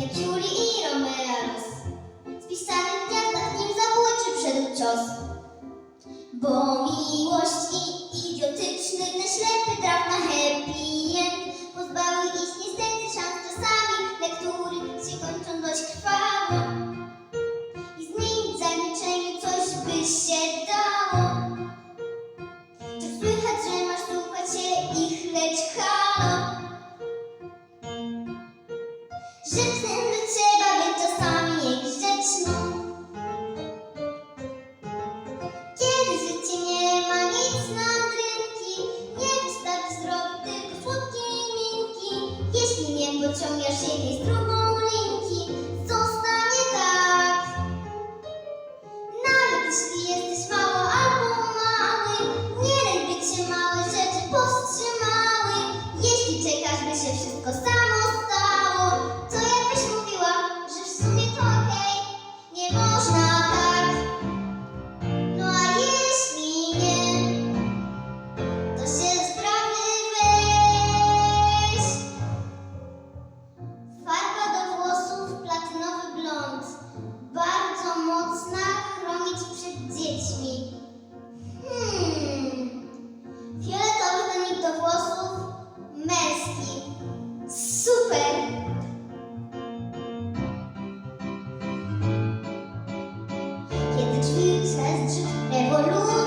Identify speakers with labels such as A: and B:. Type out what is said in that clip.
A: jak Juli i Romeo Ros. Spisany w gwiazdach nim zabójczy wszedł cios. Bo miłość i idiotyczny, ten ślepy traf na chęć. pomocna chronić przed dziećmi. Hmm. Fioletowy tonik do włosów męski. Super! Kiedy drzwi przez drzwi rewolucja.